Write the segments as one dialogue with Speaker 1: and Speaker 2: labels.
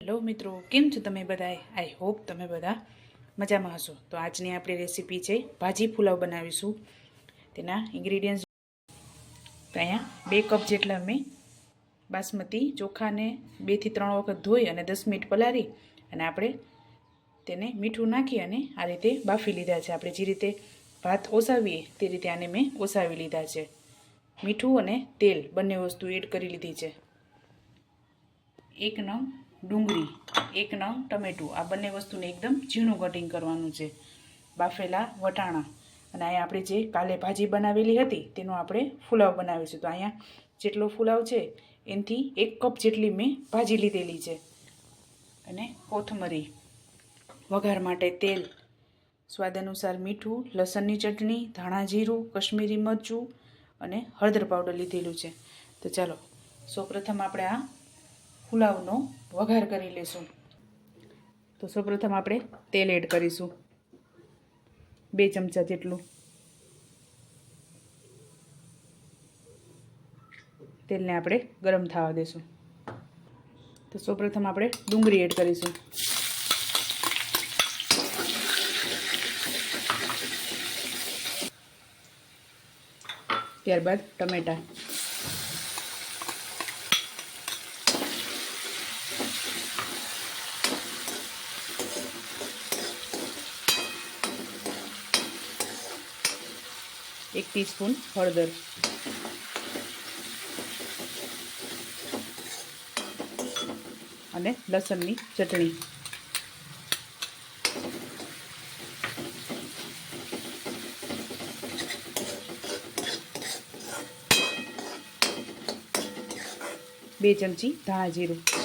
Speaker 1: Hello મિત્રો, કેમ છો તમે બધાએ આઈ હોપ તમે બધા મજામાં હશો. તો આજની આપણી રેસીપી છે, ભાજી પુલાવ બનાવીશું. તેના ઇન્ગ્રીડિયન્ટ્સ તો અહીંયા બે કપ જેટલા મેં બાસમતી ચોખાને બેથી ત્રણ વખત ધોઈ અને દસ મિનિટ પલાળી અને આપણે તેને મીઠું નાખી અને આ રીતે બાફી લીધા છે. આપણે જે રીતે ભાત ઓસાવીએ તે રીતે આને મેં ઓસાવી લીધા છે. મીઠું અને તેલ બંને વસ્તુ એડ કરી લીધી છે. એક નંગ ડુંગળી, એક નંગ ટમેટું, આ બંને વસ્તુને એકદમ ઝીણું કટિંગ કરવાનું છે. બાફેલા વટાણા. અને અહીંયા આપણે જે કાલે ભાજી બનાવેલી હતી, તેનો આપણે ફુલાવ બનાવીશું. તો અહીંયા જેટલો ફુલાવ છે, એનાથી એક કપ જેટલી મેં ભાજી લીધેલી છે. અને કોથમરી. વઘાર માટે તેલ. સ્વાદ અનુસાર મીઠું, લસણની ચટણી, ધાણા જીરું, કશ્મીરી મરચું અને હળદર પાવડર લીધેલું છે. તો ચાલો, સૌપ્રથમ આપણે આ પુલાવનો વઘાર કરી લેશું. તો સૌપ્રથમ આપણે તેલ એડ કરીશું. બે ચમચા જેટલું. તેલને આપણે ગરમ થવા દેશું. તો સૌપ્રથમ આપણે ડુંગળી એડ કરીશું. ત્યારબાદ ટમેટાં. એક ટીસ્પૂન હળદર અને લસણની ચટણી બે ચમચી ધાણા જીરું।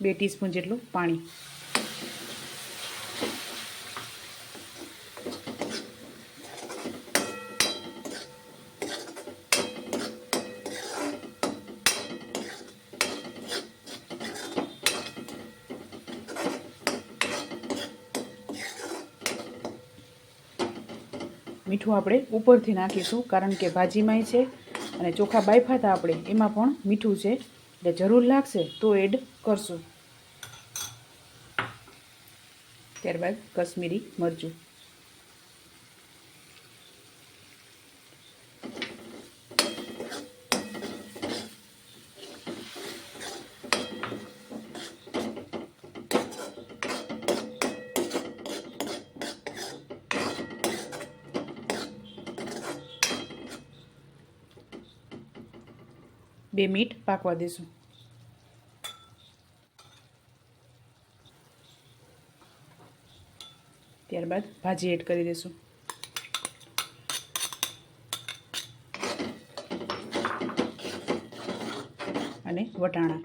Speaker 1: બે ટીસ્પૂન જેટલું પાણી. મીઠું આપણે ઉપરથી નાખીશું, કારણ કે ભાજીમાંય છે અને ચોખા બાફા હતા આપણે, એમાં પણ મીઠું છે. એટલે જરૂર લાગશે તો એડ કરશું. ત્યારબાદ કશ્મીરી મરચું. બે મિનિટ પાકવા દઈશું ત્યારબાદ ભાજી એડ કરી દઈશું અને વટાણા.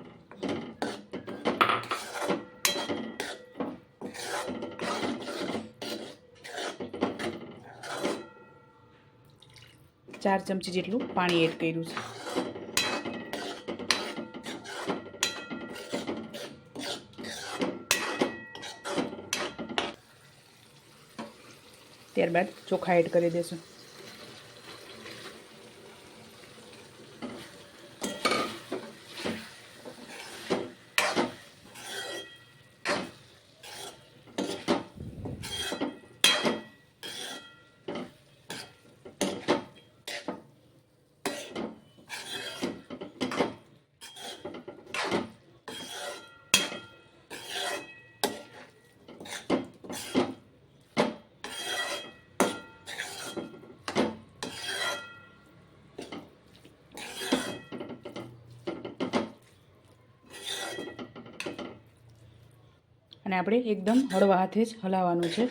Speaker 1: ચાર ચમચી જેટલું પાણી એડ કર્યું છે. ત્યારબાદ ચોખા એડ કરી દઈશું અને આપણે એકદમ હળવા હાથે જ હલાવવાનું છે.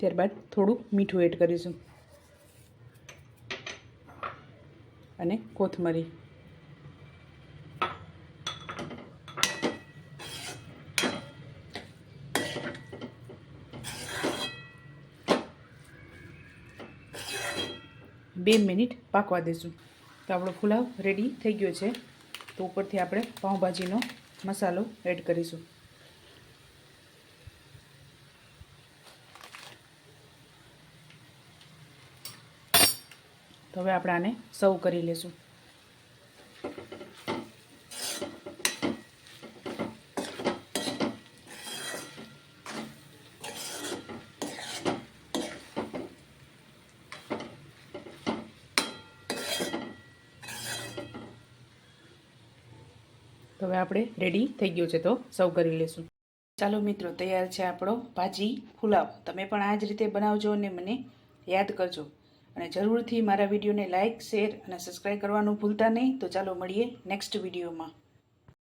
Speaker 1: ત્યારબાદ થોડું મીઠું એડ કરીશું. અને કોથમરી. બે મિનિટ પાકવા દઈશું તો આપણો પુલાવ રેડી થઈ ગયો છે. તો ઉપરથી આપણે પાઉંભાજીનો મસાલો એડ કરીશું. તો હવે આપણે આને સર્વ કરી લેશું. તો હવે આપણે રેડી થઈ ગયું છે તો સર્વ કરી લેશું. ચાલો મિત્રો, તૈયાર છે આપણો ભાજી પુલાવ. તમે પણ આ જ રીતે બનાવજો અને મને યાદ કરજો. અને જરૂરથી મારા વિડીયોને લાઇક શેર અને સબસ્ક્રાઈબ કરવાનું ભૂલતા નહીં. તો ચાલો મળીએ નેક્સ્ટ વિડીયોમાં.